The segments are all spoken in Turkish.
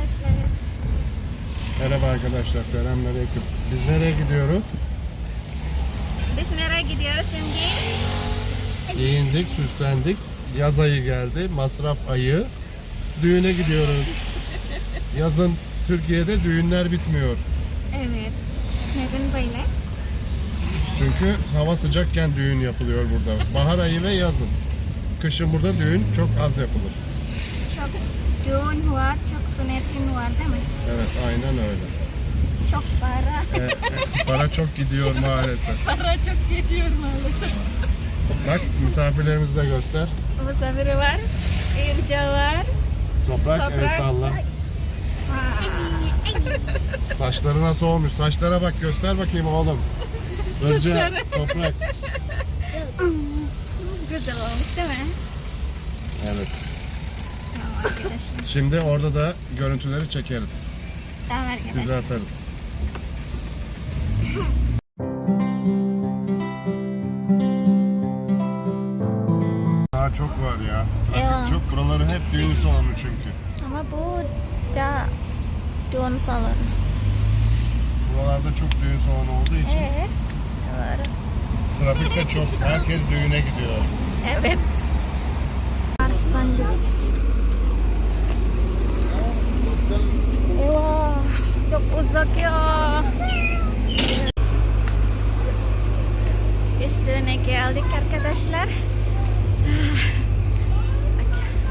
arkadaşlar. Merhaba arkadaşlar, selamünaleyküm. Biz nereye gidiyoruz? Biz nereye gidiyoruz şimdi? Giyindik, süslendik. Yaz ayı geldi, masraf ayı. Düğüne gidiyoruz. Yazın Türkiye'de düğünler bitmiyor. Evet. Neden böyle? Çünkü hava sıcakken düğün yapılıyor burada. Bahar ayı ve yazın. Kışın burada düğün çok az yapılır. Düğün var, çok sünnetin var değil mi? Evet, aynen öyle. Çok para. E, e, para çok gidiyor maalesef. para çok gidiyor maalesef. Bak misafirlerimizi de göster. Misafir var, Irca var. Toprak, el Toprak. salla. Aa, Saçları nasıl olmuş? Saçlara bak göster bakayım oğlum. Önce Saçları. toprak. güzel olmuş değil mi? Evet. Arkadaşlar. Şimdi orada da görüntüleri çekeriz. Tamam arkadaşlar. Size atarız. Daha çok var ya. Trafik çok. Buraları hep düğün salonu çünkü. Ama bu da düğün salonu. Buralarda çok düğün salonu olduğu için Evet. Doğru. trafik de çok. Herkes düğüne gidiyor. Evet. Arsandes. Eyvah, çok uzak ya. Biz düğüne geldik arkadaşlar. Ah,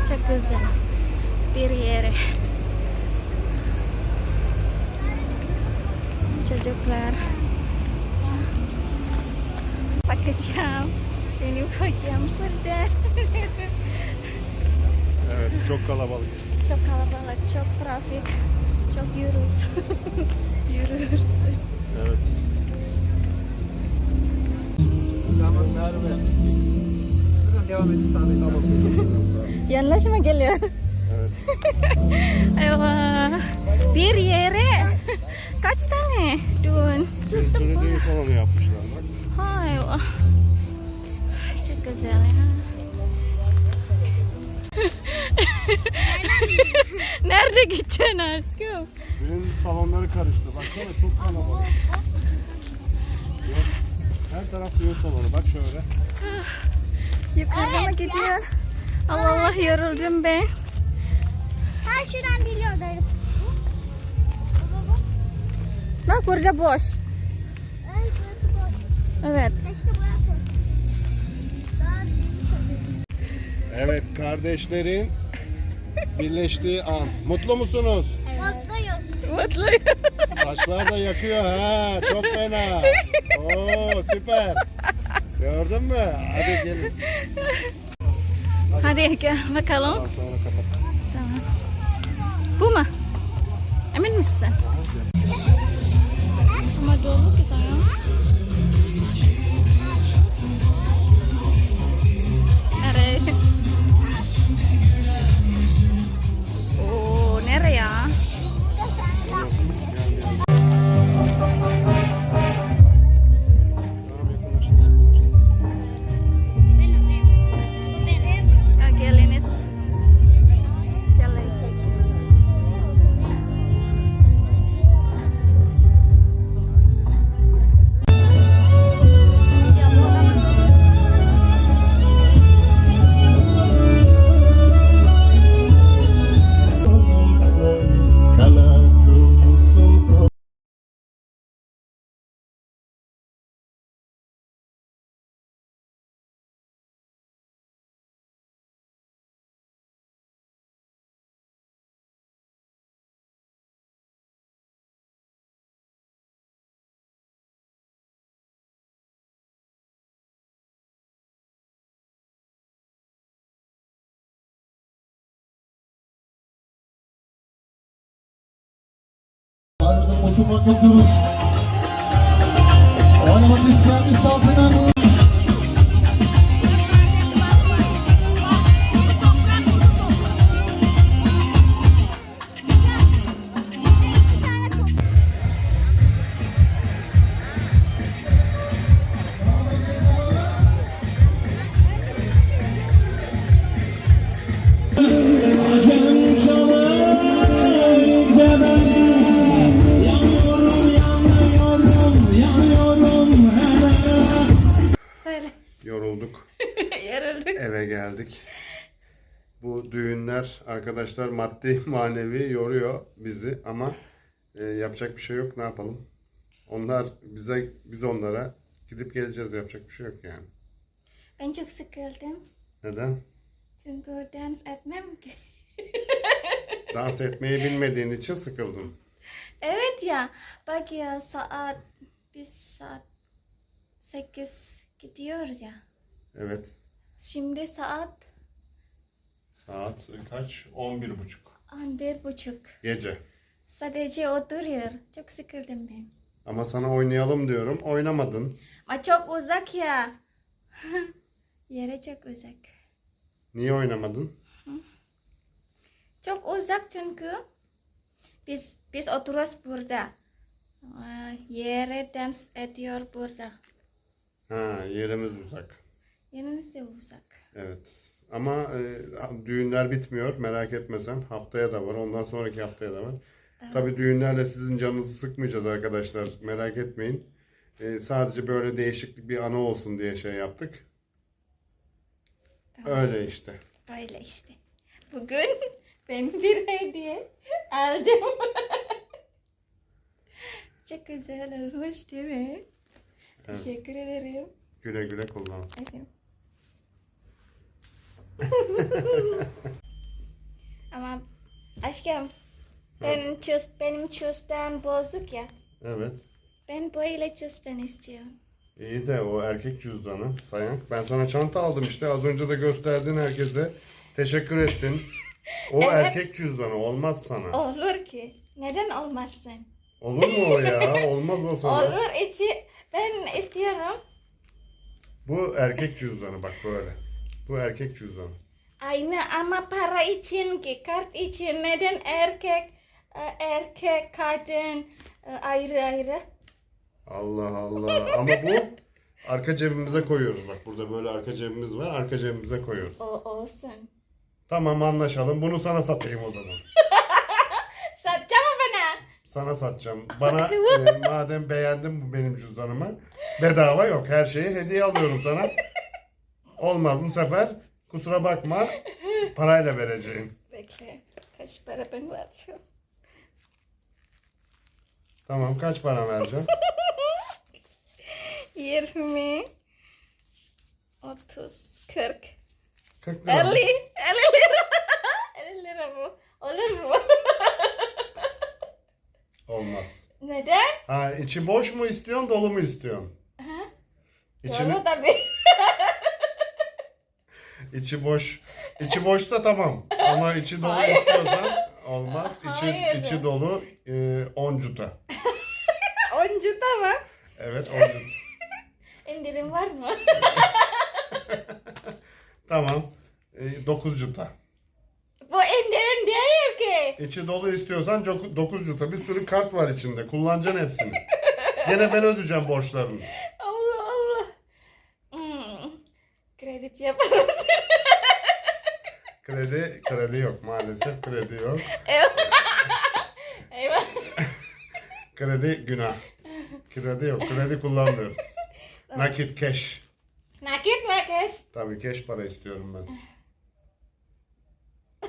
Çok güzel bir yere. Çocuklar. Bakacağım. Benim kocam burada. Evet çok kalabalık. Çok kalabalık, çok trafik, çok yürüyoruz. yürüyoruz. Evet. Tamam. Devam Tamam. Yanlış mı geliyor? Evet. Eyvah. Bir yere kaç tane düğün? Bir sürü düğün salonu yapmışlar bak. Hay. Çok güzel ya. Nerede gideceksin aşkım? Düğün salonları karıştı. Baksana çok kalabalık. Her taraf düğün salonu. Bak şöyle. Yukarıda mı gidiyor? Allah Allah yoruldum ben. Her şuradan geliyor Bak burada boş. Evet, burası boş. Evet. Kardeşlerin birleştiği an. Mutlu musunuz? Mutluyum. Mutluyum. Saçlar da yakıyor ha. Çok fena. Oo süper. Gördün mü? Hadi gelin. Hadi gel bakalım. Sonra kapat. Tamam. Bu mu? Emin misin? Ama ya. Chuva Olha, você sabe, salve na mão. Bu düğünler arkadaşlar maddi manevi yoruyor bizi ama e, yapacak bir şey yok ne yapalım. Onlar bize biz onlara gidip geleceğiz yapacak bir şey yok yani. Ben çok sıkıldım. Neden? Çünkü dans etmem ki. Dans etmeyi bilmediğin için sıkıldın. Evet ya. Bak ya saat biz saat 8 gidiyoruz ya. Evet. Şimdi saat Saat kaç? 11.30. 11 buçuk. Gece. Sadece oturuyor. Çok sıkıldım ben. Ama sana oynayalım diyorum. Oynamadın. Ama çok uzak ya. Yere çok uzak. Niye oynamadın? Çok uzak çünkü biz biz oturuyoruz burada. Yere dans ediyor burada. Ha yerimiz uzak. Yerinize uzak. Evet. Ama e, düğünler bitmiyor. Merak etme sen. Haftaya da var. Ondan sonraki haftaya da var. Tabii düğünlerle sizin canınızı sıkmayacağız arkadaşlar. Merak etmeyin. E, sadece böyle değişiklik bir anı olsun diye şey yaptık. Öyle işte. Öyle işte. Bugün ben bir hediye aldım. Çok güzel olmuş değil mi? Teşekkür ederim. Güle güle kullan. Evet. Ama aşkım ben çöz, benim çözden bozuk ya. Evet. Ben böyle çözden istiyorum. İyi de o erkek cüzdanı Sayank. Ben sana çanta aldım işte. Az önce de gösterdin herkese. Teşekkür ettin. O erkek cüzdanı olmaz sana. Olur ki. Neden olmazsın? Olur mu o ya? Olmaz o sana. Olur içi ben istiyorum. Bu erkek cüzdanı bak böyle. Bu erkek cüzdanı. Aynı ama para için ki kart için neden erkek e, erkek kadın e, ayrı ayrı? Allah Allah. Ama bu arka cebimize koyuyoruz. Bak burada böyle arka cebimiz var. Arka cebimize koyuyoruz. O olsun. Tamam anlaşalım. Bunu sana satayım o zaman. Satacağım mı bana? Sana satacağım. Bana e, madem beğendin bu benim cüzdanımı bedava yok. Her şeyi hediye alıyorum sana. Olmaz bu sefer kusura bakma parayla vereceğim. Bekle. Kaç para ben vereceğim? Tamam kaç para vereceğim? 20 30 40 40 lira. 50 50 lira 50 lira bu. Olur mu? Olmaz. Neden? Ha içi boş mu istiyorsun dolu mu istiyorsun? İçini, Doğru tabii. İçi boş. İçi boşsa tamam. Ama içi dolu istiyorsan olmaz. İçi, Hayır. içi dolu e, 10 cuta. Oncu da mı? Evet 10 cuta. İndirim var mı? Tamam. E, 9 cuta. bu indirim değil ki. İçi dolu istiyorsan 9 cuta. Bir sürü kart var içinde. Kullanacaksın hepsini. Gene ben ödeyeceğim borçlarını. Allah Allah. Hmm. Kredi yapar mısın? Kredi, kredi yok maalesef. Kredi yok. Eyvah. Kredi günah. Kredi yok. Kredi kullanmıyoruz. Nakit cash. Nakit mi cash? Tabii cash para istiyorum ben.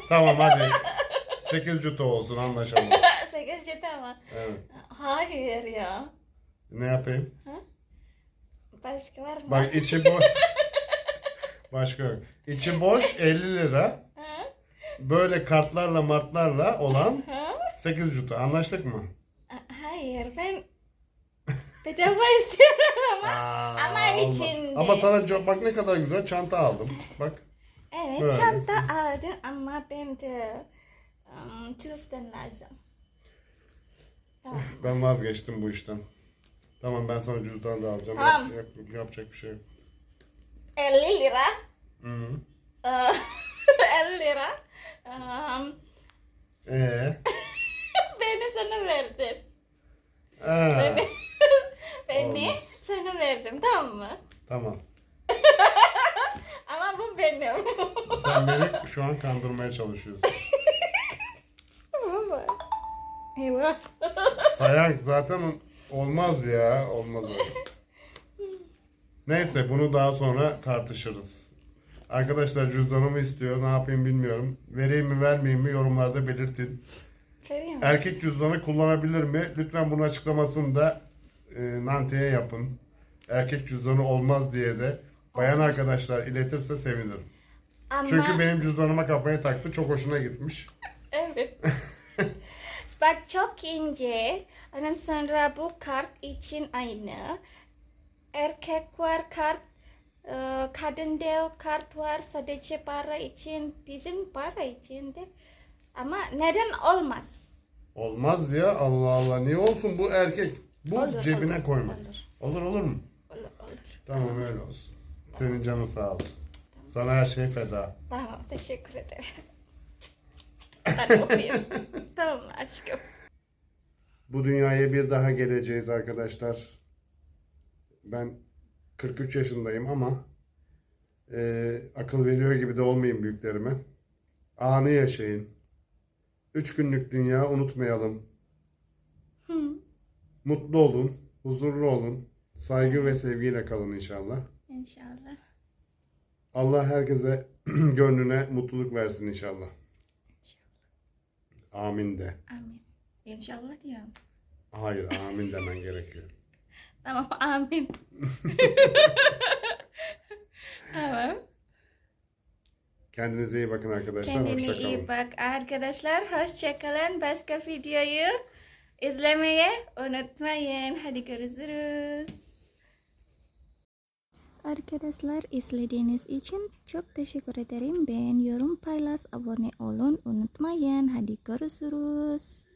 Tamam hadi. 8 cuta olsun anlaşalım. 8 juta mı? Evet. Hayır ya. Ne yapayım? Başka var mı? Bak içi boş. Başka yok. İçi boş 50 lira. Böyle kartlarla martlarla olan Ha? 8 cuta. Anlaştık mı? Hayır ben bedava istiyorum ama. Aa, Ama olmaz. içinde. Ama sana çok bak ne kadar güzel çanta aldım. Bak. Evet Böyle. çanta aldım ama ben de um, lazım. Tamam. Ben vazgeçtim bu işten. Tamam ben sana cüzdan da alacağım. Tamam. Yapacak, yap- yapacak bir şey yok. 50 lira. Hı -hı. Ee, 50 lira. Um, Ee, beni sana verdim. aa, Beni, beni Olmaz. sana verdim tamam mı? tamam. Ama bu benim. Sen beni şu an kandırmaya çalışıyorsun. Mı? Eyvah. Sayank zaten olmaz ya. Olmaz öyle. Neyse bunu daha sonra tartışırız. Arkadaşlar cüzdanımı istiyor. Ne yapayım bilmiyorum. Vereyim mi vermeyeyim mi yorumlarda belirtin. Vereyim? Erkek cüzdanı kullanabilir mi? Lütfen bunun açıklamasını da e, Nante'ye yapın. Erkek cüzdanı olmaz diye de bayan arkadaşlar iletirse sevinirim. Ama Çünkü benim cüzdanıma kafaya taktı. Çok hoşuna gitmiş. evet. Bak çok ince. Ondan sonra bu kart için aynı. Erkek var kart. E, kadın da kart var sadece para için. Bizim para için de. Ama neden olmaz? Olmaz ya Allah Allah. Niye olsun bu erkek? Bu Olur, cebine olur, koyma. olur. Olur olur mu? Olur, olur. Tamam öyle olsun. Senin canın sağ olsun. Sana her şey feda. Tamam teşekkür ederim. Ben okuyayım. tamam aşkım. Bu dünyaya bir daha geleceğiz arkadaşlar. Ben 43 yaşındayım ama e, akıl veriyor gibi de olmayayım büyüklerime. Anı yaşayın. Üç günlük dünya unutmayalım. Mutlu olun, huzurlu olun. Saygı ve sevgiyle kalın inşallah. İnşallah. Allah herkese gönlüne mutluluk versin inşallah. Amin de. Amin. İnşallah diyorum. Hayır, amin demen gerekiyor. Tamam amin. tamam. Kendinize iyi bakın arkadaşlar. Kendine Hoşça kalın. iyi bak arkadaşlar. Hoşçakalın. Başka videoyu izlemeye unutmayın. Hadi görüşürüz. Arkadaşlar izlediğiniz için çok teşekkür ederim. Beğen, yorum, paylaş, abone olun unutmayın. Hadi görüşürüz.